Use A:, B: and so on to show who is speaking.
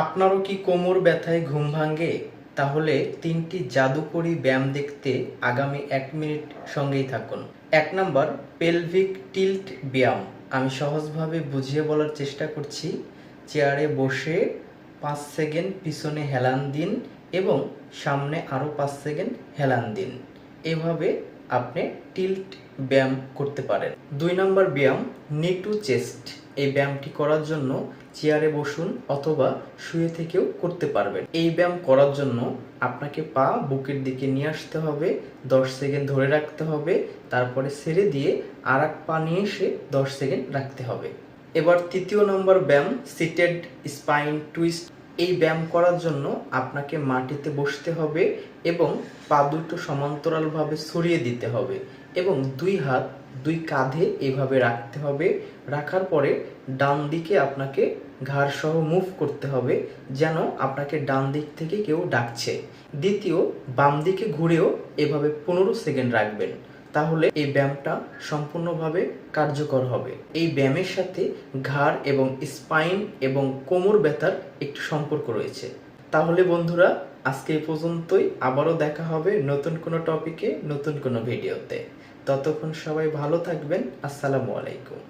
A: আপনারও কি কোমর ব্যথায় ঘুম ভাঙে? তাহলে তিনটি জাদুকরি ব্যায়াম দেখতে আগামী এক মিনিট সঙ্গেই থাকুন। এক নম্বর পেলভিক টিল্ট ব্যায়াম। আমি সহজভাবে বুঝিয়ে বলার চেষ্টা করছি। চেয়ারে বসে পাঁচ সেকেন্ড পিছনে হেলান দিন এবং সামনে আরও পাঁচ সেকেন্ড হেলান দিন। এভাবে আপনি টিল্ট ব্যায়াম করতে পারেন। দুই নম্বর ব্যায়াম নি টু চেস্ট এই ব্যায়ামটি করার জন্য চেয়ারে বসুন অথবা শুয়ে থেকেও করতে পারবেন। এই ব্যায়াম করার জন্য আপনাকে পা বুকের দিকে নিয়ে আসতে হবে, দশ সেকেন্ড ধরে রাখতে হবে, তারপরে ছেড়ে দিয়ে আর এক পা নিয়ে এসে দশ সেকেন্ড রাখতে হবে। এবার তৃতীয় নম্বর ব্যায়াম সিটেড স্পাইন টুইস্ট এই ব্যায়াম করার জন্য আপনাকে মাটিতে বসতে হবে এবং পা দুটো সমান্তরালভাবে ছড়িয়ে দিতে হবে এবং দুই হাত দুই কাঁধে এভাবে রাখতে হবে। রাখার পরে ডান দিকে আপনাকে ঘাড় সহ মুভ করতে হবে যেন আপনাকে ডান দিক থেকে কেউ ডাকছে। দ্বিতীয়, বাম দিকে ঘুরেও এভাবে পনেরো সেকেন্ড রাখবেন। তাহলে এই ব্যায়ামটা সম্পূর্ণভাবে কার্যকর হবে। এই ব্যায়ামের সাথে ঘাড় এবং স্পাইন এবং কোমর ব্যথার একটি সম্পর্ক রয়েছে। তাহলে বন্ধুরা, আজকে পর্যন্তই। আবারও দেখা হবে নতুন কোনো টপিকে, নতুন কোনো ভিডিওতে। ততক্ষণ সবাই ভালো থাকবেন। আসসালামু আলাইকুম।